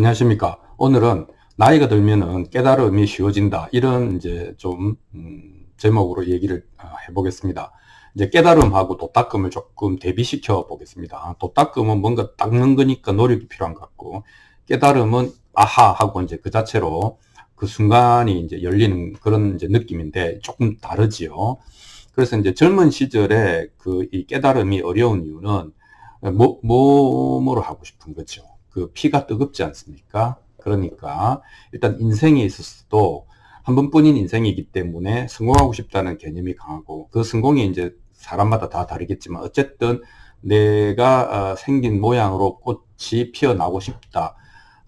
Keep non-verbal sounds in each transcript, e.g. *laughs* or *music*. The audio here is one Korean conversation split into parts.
안녕하십니까. 오늘은 나이가 들면은 깨달음이 쉬워진다. 이런 이제 좀, 음, 제목으로 얘기를 어, 해보겠습니다. 이제 깨달음하고 도닦음을 조금 대비시켜 보겠습니다. 도닦음은 뭔가 닦는 거니까 노력이 필요한 것 같고, 깨달음은 아하 하고 이제 그 자체로 그 순간이 이제 열리는 그런 이제 느낌인데 조금 다르지요. 그래서 이제 젊은 시절에 그 이 깨달음이 어려운 이유는 뭐, 뭐뭐로 하고 싶은 거죠. 그 피가 뜨겁지 않습니까? 그러니까 일단 인생에 있어서도 한 번뿐인 인생이기 때문에 성공하고 싶다는 개념이 강하고 그 성공이 이제 사람마다 다 다르겠지만 어쨌든 내가 어, 생긴 모양으로 꽃이 피어나고 싶다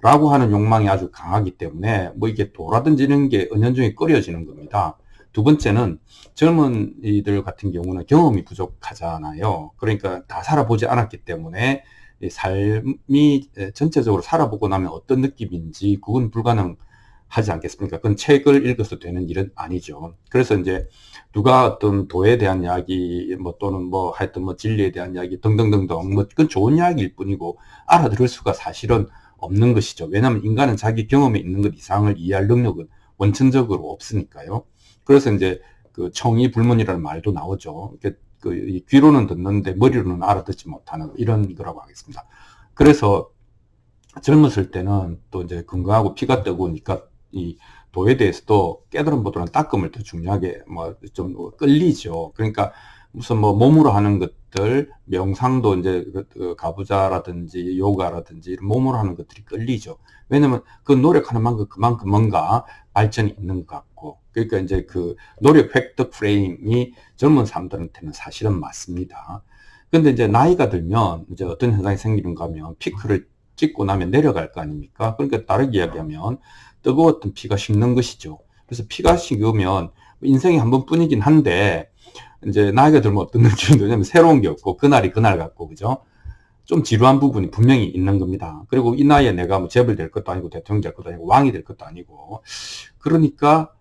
라고 하는 욕망이 아주 강하기 때문에 뭐 이게 돌아든지는 게 은연중에 끓여지는 겁니다. 두 번째는 젊은이들 같은 경우는 경험이 부족하잖아요. 그러니까 다 살아보지 않았기 때문에 삶이 전체적으로 살아보고 나면 어떤 느낌인지 그건 불가능하지 않겠습니까? 그건 책을 읽어서 되는 일은 아니죠. 그래서 이제 누가 어떤 도에 대한 이야기, 뭐 또는 뭐 하여튼 뭐 진리에 대한 이야기 등등등등, 뭐 그건 좋은 이야기일 뿐이고 알아들을 수가 사실은 없는 것이죠. 왜냐하면 인간은 자기 경험에 있는 것 이상을 이해할 능력은 원천적으로 없으니까요. 그래서 이제 그 청이 불문이라는 말도 나오죠. 그 귀로는 듣는데 머리로는 알아듣지 못하는 이런 거라고 하겠습니다. 그래서 젊었을 때는 또 이제 건강하고 피가 뜨거우니까 이 도에 대해서도 깨달음보다는 닦음을 더 중요하게 뭐 좀 끌리죠. 그러니까 무슨 뭐 몸으로 하는 것들, 명상도 이제 그, 그 가부자라든지 요가라든지 몸으로 하는 것들이 끌리죠. 왜냐면 그 노력하는 만큼 그만큼 뭔가 발전이 있는 것 같고. 그러니까 이제 그 노력 획득 프레임이 젊은 사람들한테는 사실은 맞습니다. 근데 이제 나이가 들면 이제 어떤 현상이 생기는가 하면 피크를 찍고 나면 내려갈 거 아닙니까? 그러니까 다르게 이야기하면 뜨거웠던 피가 식는 것이죠. 그래서 피가 식으면 인생이 한 번뿐이긴 한데 이제 나이가 들면 어떤 느낌이 드냐면 새로운 게 없고 그날이 그날 같고 그죠? 좀 지루한 부분이 분명히 있는 겁니다. 그리고 이 나이에 내가 뭐 재벌 될 것도 아니고 대통령 될 것도 아니고 왕이 될 것도 아니고 그러니까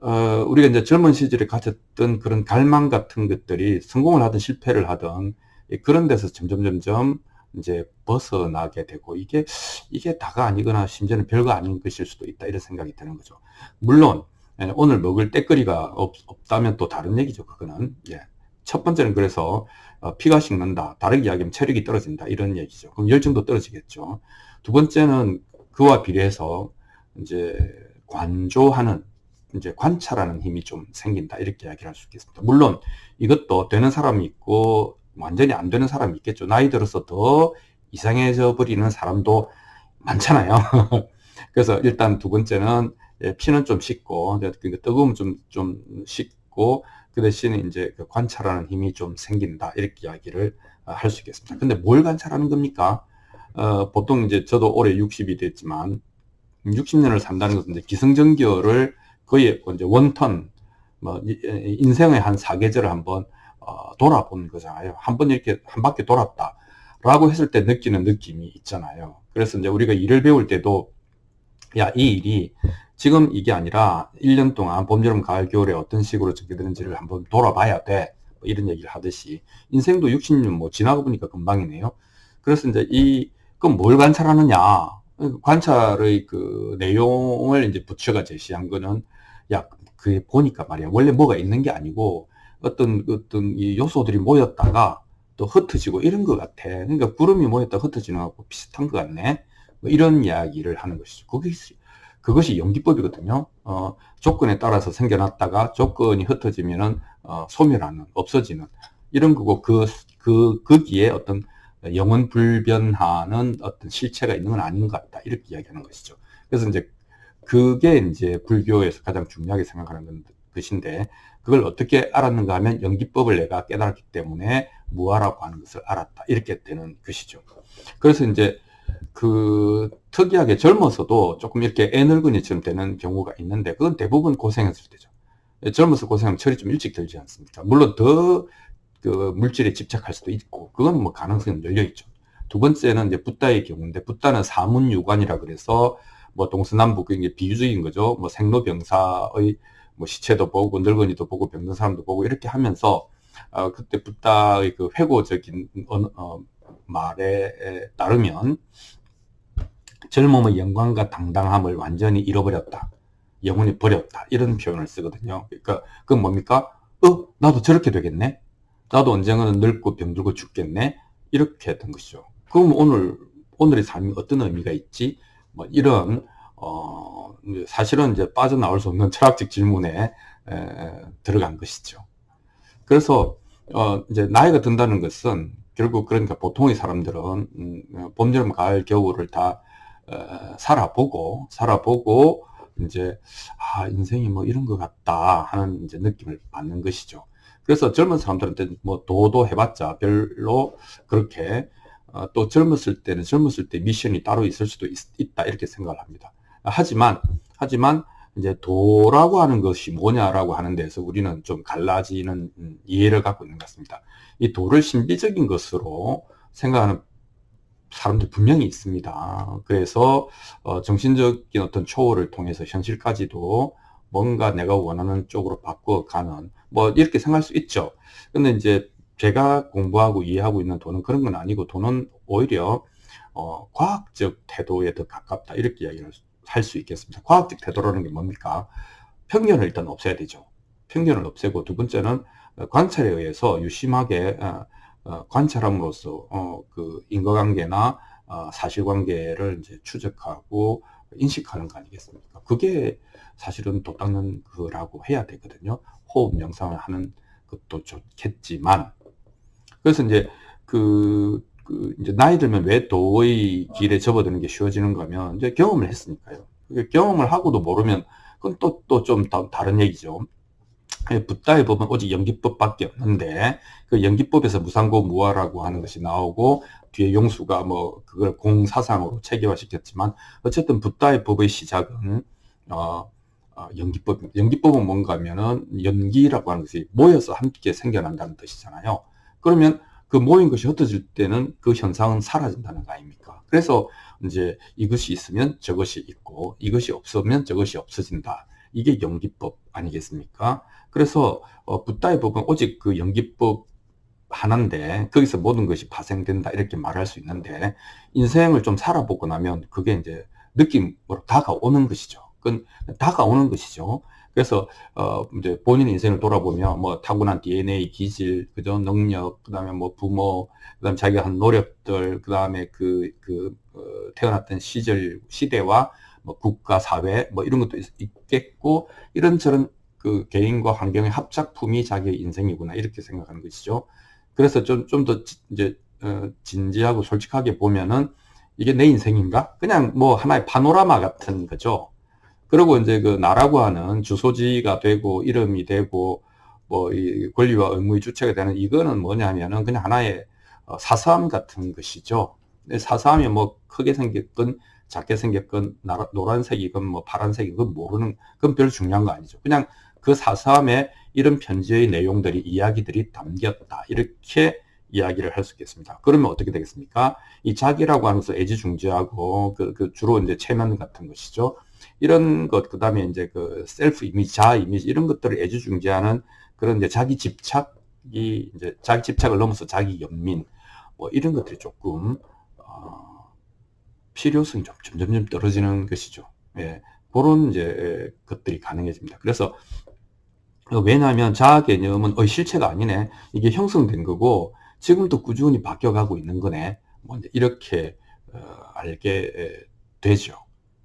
어, 우리가 이제 젊은 시절에 가졌던 그런 갈망 같은 것들이 성공을 하든 실패를 하든 그런 데서 점점 점점 이제 벗어나게 되고 이게 이게 다가 아니거나 심지어는 별거 아닌 것일 수도 있다 이런 생각이 드는 거죠. 물론 예, 오늘 먹을 때거리가 없, 없다면 또 다른 얘기죠. 그거는 예. 첫 번째는 그래서 어, 피가 식는다. 다르게 이야기하면 체력이 떨어진다. 이런 얘기죠. 그럼 열정도 떨어지겠죠. 두 번째는 그와 비례해서 이제 관조하는 이제 관찰하는 힘이 좀 생긴다. 이렇게 이야기를 할 수 있겠습니다. 물론 이것도 되는 사람이 있고 완전히 안 되는 사람이 있겠죠. 나이 들어서 더 이상해져 버리는 사람도 많잖아요. *laughs* 그래서 일단 두 번째는 예, 피는 좀 식고 그러니까 뜨거우면 좀좀 식고 그 대신에 이제 그 관찰하는 힘이 좀 생긴다 이렇게 이야기를 어, 할수 있겠습니다. 근데 뭘 관찰하는 겁니까? 어, 보통 이제 저도 올해 60이 됐지만 60년을 산다는 것은 이제 기승전결을 거의 이제 원턴 뭐 인생의 한 사계절을 한번 어, 돌아보는 거잖아요. 한 번 이렇게 한 바퀴 돌았다라고 했을 때 느끼는 느낌이 있잖아요. 그래서 이제 우리가 일을 배울 때도 야, 이 일이 지금 이게 아니라 1년 동안 봄, 여름, 가을, 겨울에 어떤 식으로 전개되는지를 한번 돌아봐야 돼. 뭐 이런 얘기를 하듯이 인생도 60년 뭐 지나고 보니까 금방이네요. 그래서 이제 이 그럼 뭘 관찰하느냐? 관찰의 그 내용을 이제 부처가 제시한 거는 야, 그 보니까 말이야. 원래 뭐가 있는 게 아니고 어떤 어떤 이 요소들이 모였다가 또 흩어지고 이런 것 같아. 그러니까 구름이 모였다 흩어지는 거하고 비슷한 것 같네. 뭐 이런 이야기를 하는 것이죠. 그게 그것이 연기법이거든요. 어, 조건에 따라서 생겨났다가 조건이 흩어지면은 어, 소멸하는, 없어지는 이런 거고 그, 그, 거기에 어떤 영원 불변하는 어떤 실체가 있는 건 아닌 것 같다. 이렇게 이야기하는 것이죠. 그래서 이제 그게 이제 불교에서 가장 중요하게 생각하는 것인데 그걸 어떻게 알았는가 하면 연기법을 내가 깨달았기 때문에 무아라고 하는 것을 알았다. 이렇게 되는 것이죠. 그래서 이제 그 특이하게 젊어서도 조금 이렇게 애늙은이처럼 되는 경우가 있는데 그건 대부분 고생했을 때죠. 젊어서 고생하면 철이 좀 일찍 들지 않습니까? 물론 더 그 물질에 집착할 수도 있고 그건 뭐 가능성이 열려 있죠. 두 번째는 이제 붓다의 경우인데 붓다는 사문유관이라 그래서 뭐 동서남북 그게 비유적인 거죠. 뭐 생로병사의 뭐 시체도 보고 늙은이도 보고 병든 사람도 보고 이렇게 하면서 어 그때 붓다의 그 회고적인 어, 어 말에 따르면 젊음의 영광과 당당함을 완전히 잃어버렸다. 영혼이 버렸다. 이런 표현을 쓰거든요. 그러니까 그건 뭡니까? 어, 나도 저렇게 되겠네. 나도 언젠가는 늙고 병들고 죽겠네. 이렇게 된 것이죠. 그럼 오늘 오늘의 삶이 어떤 의미가 있지? 뭐 이런 어 사실은 이제 빠져나올 수 없는 철학적 질문에 에, 들어간 것이죠. 그래서 어 이제 나이가 든다는 것은 결국 그러니까 보통의 사람들은 음, 봄, 여름, 가을, 겨울을 다 어, 살아보고 살아보고 이제 아 인생이 뭐 이런 것 같다 하는 이제 느낌을 받는 것이죠. 그래서 젊은 사람들한테 뭐 도도 해봤자 별로 그렇게 어, 또 젊었을 때는 젊었을 때 미션이 따로 있을 수도 있, 다 이렇게 생각을 합니다. 하지만 하지만 이제 도라고 하는 것이 뭐냐라고 하는 데서 우리는 좀 갈라지는 음, 이해를 갖고 있는 것 같습니다. 이 도를 신비적인 것으로 생각하는 사람들 분명히 있습니다. 그래서 어, 정신적인 어떤 초월을 통해서 현실까지도 뭔가 내가 원하는 쪽으로 바꿔가는 뭐 이렇게 생각할 수 있죠. 근데 이제 제가 공부하고 이해하고 있는 돈은 그런 건 아니고 돈은 오히려 어, 과학적 태도에 더 가깝다 이렇게 이야기를 할 수 있겠습니다. 과학적 태도라는 게 뭡니까? 편견을 일단 없애야 되죠. 편견을 없애고 두 번째는 관찰에 의해서 유심하게 어, 어, 관찰함으로써 어, 그 인과관계나 어, 사실관계를 이제 추적하고 인식하는 거 아니겠습니까? 그게 사실은 도 닦는 거라고 해야 되거든요. 호흡 명상을 하는 것도 좋겠지만 그래서 이제 그, 그 이제 나이 들면 왜 도의 길에 접어드는 게 쉬워지는 거면 이제 경험을 했으니까요. 경험을 하고도 모르면 그건 또 또 좀 다른 얘기죠. 붓다에 보면 오직 연기법밖에 없는데 그 연기법에서 무상고 무화라고 하는 것이 나오고 뒤에 용수가 뭐 그걸 공사상으로 체계화시켰지만 어쨌든 붓다의 법의 시작은 어, 어 연기법 연기법은 뭔가 하면은 연기라고 하는 것이 모여서 함께 생겨난다는 뜻이잖아요. 그러면 그 모인 것이 흩어질 때는 그 현상은 사라진다는 거 아닙니까? 그래서 이제 이것이 있으면 저것이 있고 이것이 없으면 저것이 없어진다. 이게 연기법 아니겠습니까? 그래서 어, 붓다의 법은 오직 그 연기법 하나인데 거기서 모든 것이 파생된다 이렇게 말할 수 있는데 인생을 좀 살아보고 나면 그게 이제 느낌으로 다가오는 것이죠. 그건 다가오는 것이죠. 그래서 어 이제 본인 인생을 돌아보면 뭐 타고난 DNA, 기질, 그죠 능력, 그다음에 뭐 부모, 그다음에 자기가 한 노력들, 그다음에 그그 어, 태어났던 시절 시대와 뭐 국가, 사회 뭐 이런 것도 있, 겠고 이런저런 그 개인과 환경의 합작품이 자기의 인생이구나 이렇게 생각하는 것이죠. 그래서 좀 좀 더 이제 어, 진지하고 솔직하게 보면은 이게 내 인생인가? 그냥 뭐 하나의 파노라마 같은 거죠. 그리고 이제 그 나라고 하는 주소지가 되고 이름이 되고 뭐 이 권리와 의무의 주체가 되는 이거는 뭐냐면은 그냥 하나의 어, 사사함 같은 것이죠. 사사함이 뭐 크게 생겼건 작게 생겼건 노란색이건 뭐 파란색이건 모르는 그건 별 중요한 거 아니죠. 그냥 그 사사함에 이런 편지의 내용들이 이야기들이 담겼다. 이렇게 이야기를 할 수 있겠습니다. 그러면 어떻게 되겠습니까? 이 자기라고 것을 애지중지하고 그, 그 주로 이제 체면 같은 것이죠. 이런 것, 그 다음에 이제 그 셀프 이미지, 자아 이미지 이런 것들을 애지중지하는 그런 이제 자기 집착이 이제 자기 집착을 넘어서 자기 연민 뭐 이런 것들이 조금 어, 필요성이 좀 점점점 떨어지는 것이죠. 예. 그런 이제 것들이 가능해집니다. 그래서 왜냐하면 자아 개념은 어, 실체가 아니네. 이게 형성된 거고 지금도 꾸준히 바뀌어가고 있는 거네. 뭐 이렇게 어, 알게 되죠.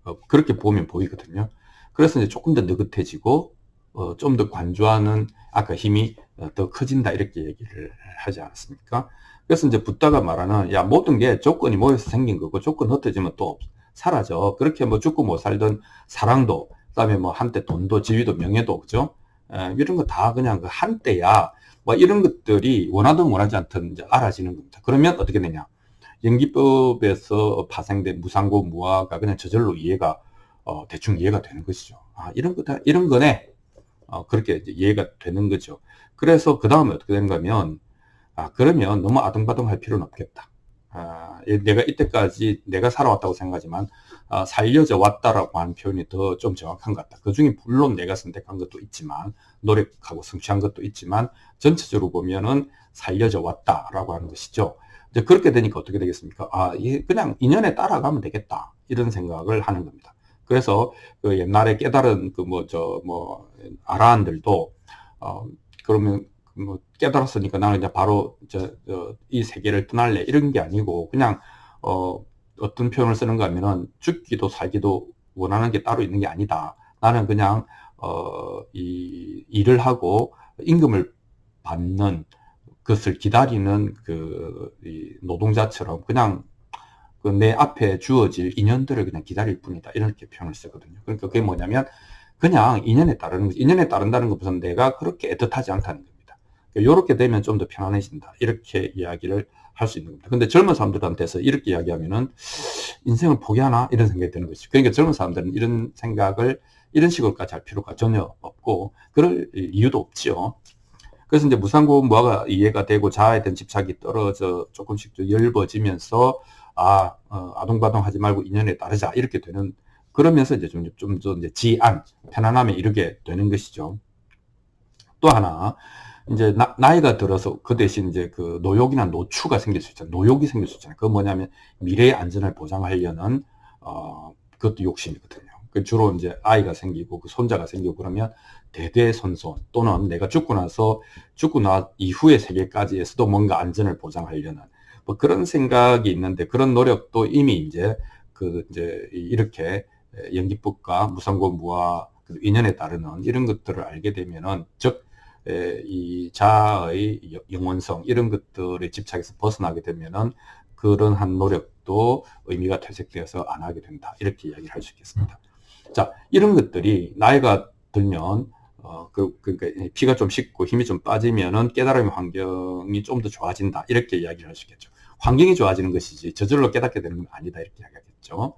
어, 그렇게 보면 보이거든요. 그래서 이제 조금 더 느긋해지고 어, 좀 더 관조하는 아까 힘이 어, 더 커진다 이렇게 얘기를 하지 않았습니까? 그래서 이제 붓다가 말하는 야 모든 게 조건이 모여서 생긴 거고 조건 흩어지면 또 사라져. 그렇게 뭐 죽고 못 살던 사랑도 그다음에 뭐 한때 돈도 지위도 명예도 그죠? 에, 이런 거 다 그냥 그 한때야. 뭐 이런 것들이 원하든 원하지 않든 이제 알아지는 겁니다. 그러면 어떻게 되냐? 연기법에서 파생된 무상고 무화가 그냥 저절로 이해가 어, 대충 이해가 되는 것이죠. 아 이런 거다 이런 거네. 어, 그렇게 이해가 되는 거죠. 그래서 그 다음에 어떻게 되는가 하면 아, 그러면 너무 아등바등 할 필요는 없겠다. 아, 내가 이때까지 내가 살아왔다고 생각하지만 아, 살려져 왔다라고 하는 표현이 더 좀 정확한 것 같다. 그 중에 물론 내가 선택한 것도 있지만 노력하고 성취한 것도 있지만 전체적으로 보면은 살려져 왔다라고 하는 것이죠. 이제 그렇게 되니까 어떻게 되겠습니까? 아, 이 그냥 인연에 따라가면 되겠다. 이런 생각을 하는 겁니다. 그래서 그 옛날에 깨달은 그 뭐 저뭐 뭐 아라한들도 어 그러면 뭐 깨달았으니까 나는 이제 바로 저, 저이 세계를 떠날래 이런 게 아니고 그냥 어 어떤 표현을 쓰는가 하면은 죽기도 살기도 원하는 게 따로 있는 게 아니다. 나는 그냥 어 이 일을 하고 임금을 받는 그것을 기다리는 그이 노동자처럼 그냥 그 내 앞에 주어질 인연들을 그냥 기다릴 뿐이다. 이렇게 표현을 쓰거든요. 그러니까 그게 뭐냐면 그냥 인연에 따르는 거지. 인연에 따른다는 것은 내가 그렇게 애틋하지 않다는 겁니다. 이렇게 그러니까 되면 좀 더 편안해진다. 이렇게 이야기를 할 수 있는 겁니다. 근데 젊은 사람들한테서 이렇게 이야기하면은 인생을 포기하나? 이런 생각이 드는 것이죠. 그러니까 젊은 사람들은 이런 생각을 이런 식으로까지 할 필요가 전혀 없고 그럴 이유도 없지요. 그래서 이제 무상고 무화가 이해가 되고 자아에 대한 집착이 떨어져 조금씩 엷어지면서 아 어, 아동바동 하지 말고 인연에 따르자 이렇게 되는 그러면서 이제 좀 좀더 이제 지안 편안함에 이르게 되는 것이죠. 또 하나 이제 나, 이가 들어서 그 대신 이제 그 노욕이나 노추가 생길 수 있잖아요. 노욕이 생길 수 있잖아요. 그건 뭐냐면 미래의 안전을 보장하려는 어 그것도 욕심이거든요. 그 주로 이제 아이가 생기고 그 손자가 생기고 그러면 대대손손 또는 내가 죽고 나서 죽고 나 이후의 세계까지에서도 뭔가 안전을 보장하려는 뭐 그런 생각이 있는데 그런 노력도 이미 이제 그 이제 이렇게 연기법과 무상고 무화 인연에 따르는 이런 것들을 알게 되면은 즉 이 자아의 영원성 이런 것들에 집착해서 벗어나게 되면은 그런 한 노력도 의미가 퇴색되어서 안 하게 된다 이렇게 이야기를 할 수 있겠습니다. 자 이런 것들이 나이가 들면 어, 그, 그니까 피가 좀 식고 힘이 좀 빠지면은 깨달음의 환경이 좀 더 좋아진다. 이렇게 이야기를 할 수 있겠죠. 환경이 좋아지는 것이지 저절로 깨닫게 되는 건 아니다. 이렇게 이야기하겠죠.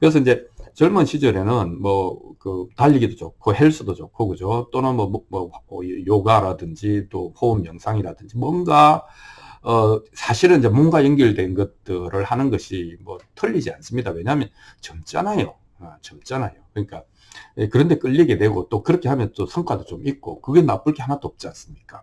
그래서 이제 젊은 시절에는 뭐 그 달리기도 좋고 헬스도 좋고 그죠. 또는 뭐, 뭐, 뭐, 뭐 요가라든지 또 호흡 명상이라든지 뭔가 어 사실은 이제 뭔가 연결된 것들을 하는 것이 뭐 틀리지 않습니다. 왜냐하면 젊잖아요. 아, 젊잖아요. 그러니까 예, 그런데 끌리게 되고 또 그렇게 하면 또 성과도 좀 있고 그게 나쁠 게 하나도 없지 않습니까?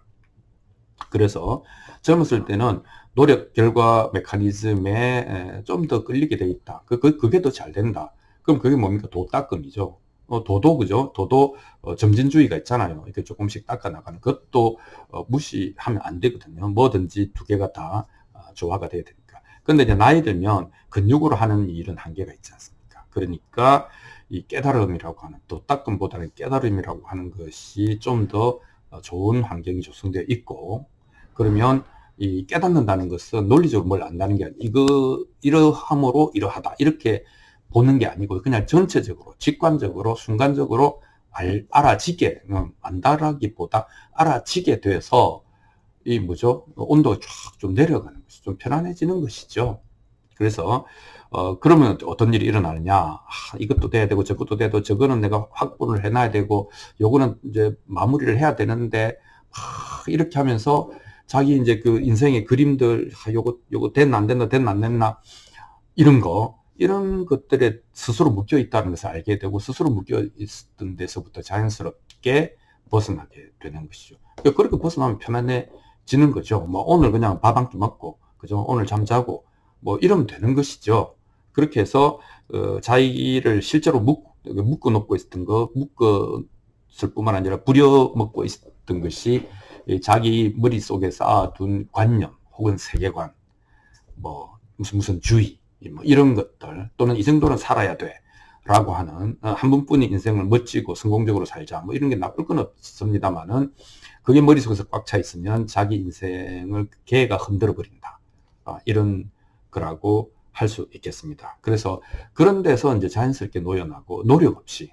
그래서 젊었을 때는 노력 결과 메커니즘에 좀 더 끌리게 돼 있다. 그, 그, 그게 더 잘 된다. 그럼 그게 뭡니까? 도닦음이죠. 어, 도도, 그죠? 도도, 어, 점진주의가 있잖아요. 이렇게 조금씩 닦아 나가는 그것도 어, 무시하면 안 되거든요. 뭐든지 두 개가 다 어, 조화가 돼야 되니까. 근데 이제 나이 들면 근육으로 하는 일은 한계가 있지 않습니까? 그러니까 이 깨달음이라고 하는 또 따끔보다는 깨달음이라고 하는 것이 좀더 어, 좋은 환경이 조성되어 있고 그러면 이 깨닫는다는 것은 논리적으로 뭘 안다는 게 아니고 이거 이러함으로 이러하다 이렇게 보는 게 아니고 그냥 전체적으로 직관적으로 순간적으로 알, 알아지게 음, 안다라기보다 알아지게 돼서 이 뭐죠 온도가 쫙 좀 내려가는 것이 좀 편안해지는 것이죠. 그래서 어, 그러면 어떤 일이 일어나느냐. 아, 이것도 돼야 되고 저것도 되고 저거는 내가 확보를 해놔야 되고 요거는 이제 마무리를 해야 되는데 아, 이렇게 하면서 자기 이제 그 인생의 그림들 아, 요거 요거 됐나 안 됐나 됐나 안 됐나 이런 거 이런 것들에 스스로 묶여 있다는 것을 알게 되고 스스로 묶여 있던 데서부터 자연스럽게 벗어나게 되는 것이죠. 그러니까 그렇게 벗어나면 편안해지는 거죠. 뭐 오늘 그냥 밥 한 끼 먹고 그죠? 오늘 잠자고 뭐 이러면 되는 것이죠. 그렇게 해서 어, 자기를 실제로 묶, 묶어 놓고 있었던 거, 묶었을 뿐만 아니라 부려먹고 있었던 것이 자기 머릿속에 쌓아둔 관념 혹은 세계관, 뭐 무슨 무슨 주의, 뭐 이런 것들 또는 이 정도는 살아야 돼. 라고 하는 어, 한 번뿐인 인생을 멋지고 성공적으로 살자 뭐 이런 게 나쁠 건 없습니다만은 그게 머릿속에서 꽉 차 있으면 자기 인생을 개가 흔들어 버린다 아, 이런 거라고 할 수 있겠습니다. 그래서 그런 데서 이제 자연스럽게 노연하고 노력 없이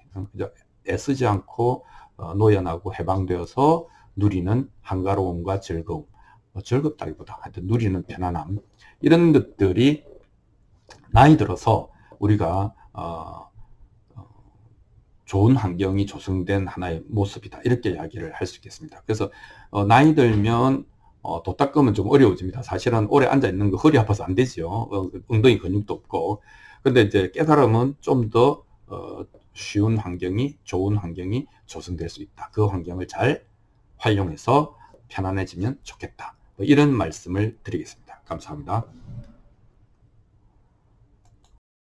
애쓰지 않고 어, 노연하고 해방되어서 누리는 한가로움과 즐거움, 뭐 즐겁다기보다 하여튼 누리는 편안함 이런 것들이 나이 들어서 우리가 어, 어, 좋은 환경이 조성된 하나의 모습이다 이렇게 이야기를 할 수 있겠습니다. 그래서 어, 나이 들면 어, 도 닦으면 좀 어려워집니다. 사실은 오래 앉아 있는 거 허리 아파서 안 되죠. 어, 엉덩이 근육도 없고. 근데 이제 깨달음은 좀더 어, 쉬운 환경이, 좋은 환경이 조성될 수 있다. 그 환경을 잘 활용해서 편안해지면 좋겠다. 뭐 이런 말씀을 드리겠습니다. 감사합니다.